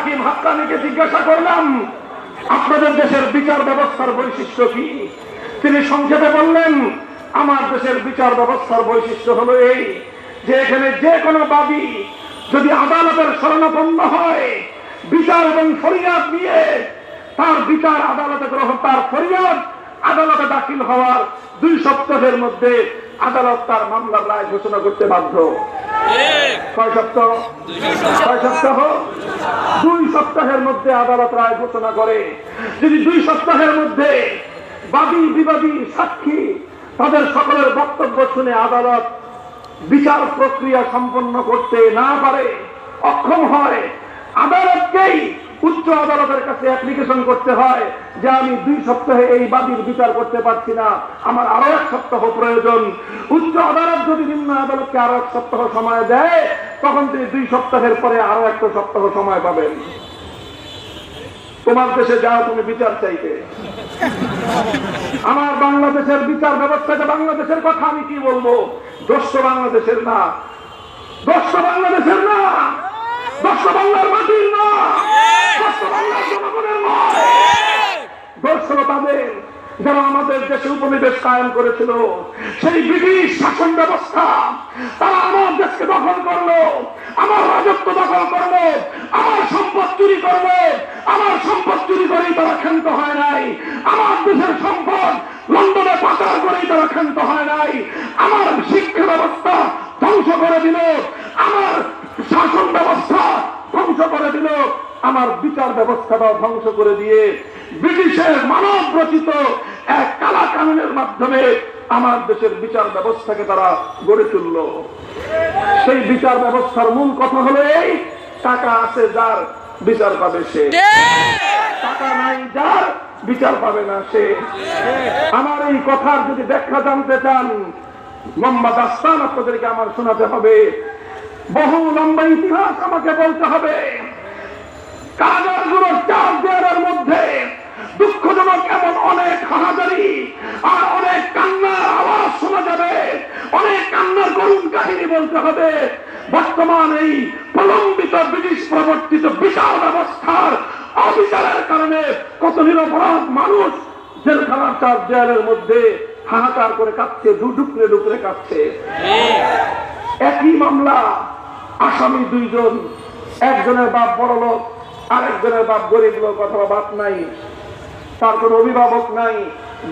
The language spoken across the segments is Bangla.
হাকিম হাক্কানিকে জিজ্ঞাসা করলাম আপনাদের দেশের বিচার ব্যবস্থার বৈশিষ্ট্য কি? তিনি সংক্ষেপে বললেন আমার দেশের বিচার ব্যবস্থার বৈশিষ্ট্য হলো এই যে এখানে যে কোনো বাদী যদি আদালতের শরণাপন্ন হয় বিচার এবং ফরিয়াদ নিয়ে তার বিচার আদালতে গ্রহণ তার ফরিয়াদ আদালতে দাখিল হওয়ার দুই সপ্তাহের মধ্যে আদালত তার মামলার রায় ঘোষণা করতে বাধ্য। কয় সপ্তাহ। কয় সপ্তাহ? দুই সপ্তাহের মধ্যে আদালত রায় ঘোষণা করে। যদি দুই সপ্তাহের মধ্যে বাদী, বিবাদী সাক্ষী তাদের সকলের বক্তব্য শুনে আদালত বিচার প্রক্রিয়া সম্পন্ন করতে না পারে, অক্ষম হয়, আদালতকেই উচ্চ আদালতের কাছে অ্যাপ্লিকেশন করতে হয় যে আমি দুই সপ্তাহে এই বাদীর বিচার করতে পারছি না। আমার আরও এক সপ্তাহ প্রয়োজন। উচ্চ আদালত যদি নিম্ন আদালতকে আরও এক সপ্তাহ সময় দেয়, তখন তিনি দুই সপ্তাহের পরে আরও একটা সপ্তাহ সময় পাবেন। তোমার দেশে যাও, তুমি বিচার চাইতে আমার বাংলাদেশের বিচার ব্যবস্থাটা বাংলাদেশের কথা আমি কি বলব? দোষ বাংলাদেশের না। দোষ বাংলাদেশের না! তো বাংলার মাটির তাদের যারা আমাদের দেশে উপনিবেশ কায়েম করেছিল, সেই ব্রিটিশ শাসন ব্যবস্থা, তারা আমার দেশকে দখল করল, আমার রাজত্ব দখল করল, আমার সম্পদ চুরি করবে আমার সম্পদ চুরি করেই তারা ক্ষান্ত হয় নাই, আমার দেশের সম্পদ লন্ডনে পাচার করেই তারা ক্ষান্ত হয় নাই, আমার শিক্ষা ব্যবস্থা ধ্বংস করে দিল, আমার শাসন ব্যবস্থা ধ্বংস করে দিল। আমার বিচার ব্যবস্থাটাও ধ্বংস করে দিয়ে ব্রিটিশের মানব রচিত এক কালা কানুনের মাধ্যমে আমার দেশের বিচার ব্যবস্থাকে তারা গড়ে তুলল। সেই বিচার ব্যবস্থার মূল কথা হলো এই টাকা আছে যার বিচার পাবে সে। টাকা নাই যার বিচার পাবে না সে। আমার এই কথার যদি ব্যাখ্যা জানতে চান লম্বা দাস্তান আপনাদেরকে আমার শোনাতে হবে। বহু লম্বা ইতিহাস আমাকে বলতে হবে। কারাগারগুলোর চার দেয়ালের মধ্যে দুঃখজনক এমন অনেক হাহাজারি আর অনেক কান্নার আওয়াজ শোনা যাবে। অনেক কান্নার করুণ কাহিনী বলতে হবে। বর্তমান এই প্রলম্বিত ব্রিটিশ প্রবর্তিত বিশাল ব্যবস্থার অবিচারের কারণে কত নিরপরাধ মানুষ জেলখানার চার দেয়ালের মধ্যে হাহাকার করে কাঁদছে ডুকরে ডুকরে কাঁদছে একই মামলা আসামি দুইজন, একজনের বাপ বড় লোক, আরেকজনের বাপ গরিব লোক অথবা বাপ নাই। তার কোনো অভিভাবক নাই,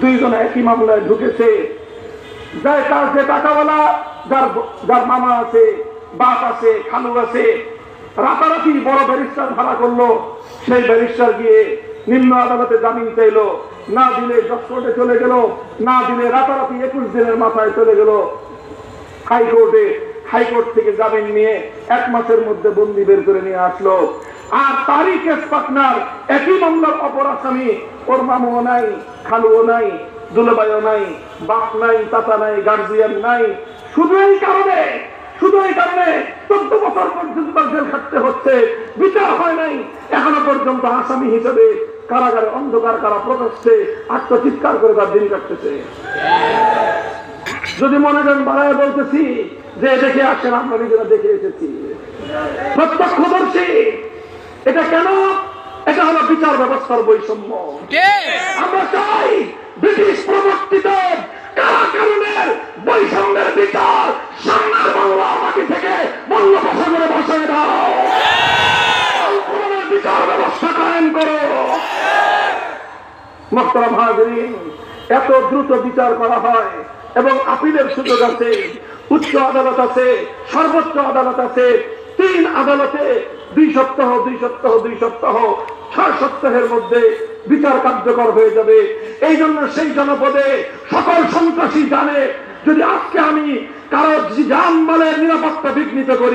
দুইজন একই মামলায় ঢুকেছে। যাই তার যে টাকাওয়ালা, যার যার মামা আছে, বাপ আছে, খালু আছে, রাতারাতি বড় ব্যারিস্টার ভাড়া করল। সেই ব্যারিস্টার গিয়ে নিম্ন আদালতে জামিন চাইলো। না দিলে জজকোর্টে চলে গেল, না দিলে রাতারাতি একুশ দিনের মাথায় চলে গেল। হাইকোর্টে হাইকোর্ট থেকে জামিন নিয়ে এক মাসের মধ্যে বন্দি বের করে নিয়ে আসলো। আর তারই কেস পাটনার একই মামলার অপর আসামি ওর মামুও নাই, খালুও নাই, দুলবাইও নাই, বাপ নাই তাতা নাই, গার্জিয়ান নাই। শুধু এই কারণে, শুধু এই কারণে চোদ্দ বছর পর্যন্ত জেল খাটতে হচ্ছে। বিচার হয় নাই। এখনও পর্যন্ত আসামি হিসেবে কারাগারে অন্ধকার কারা প্রকাশ্যে আত্মচিৎকার করে তার দিন কাটতেছে। যদি মনে করেন বাড়ায় বলতেছি যে দেখে আসেন আমরা নিজেরা দেখে এসেছি। প্রত্যক্ষদর্শী এটা কেন? এটা হলো বিচার ব্যবস্থার বৈষম্য। আমরা চাই ব্রিটিশ প্রবর্তিত কারাকারণের বৈষম্যের বিচার সামনের বাংলা মাটি থেকে মূল্য করে বসায় দাও বিচার ব্যবস্থা কায়েম করো। মোহতারাম হাজরিন এত দ্রুত বিচার করা হয় এবং আপিলের সুযোগ আছে, উচ্চ আদালত আছে, সর্বোচ্চ আদালত আছে, তিন আদালতে দুই সপ্তাহ দুই সপ্তাহ দুই সপ্তাহ, ছয় সপ্তাহের মধ্যে বিচার কার্যকর হয়ে যাবে। এই জন্য সেই জনপদে সকল সন্ত্রাসী জানে, যদি আজকে আমি কারও জান মালের নিরাপত্তা বিঘ্নিত করি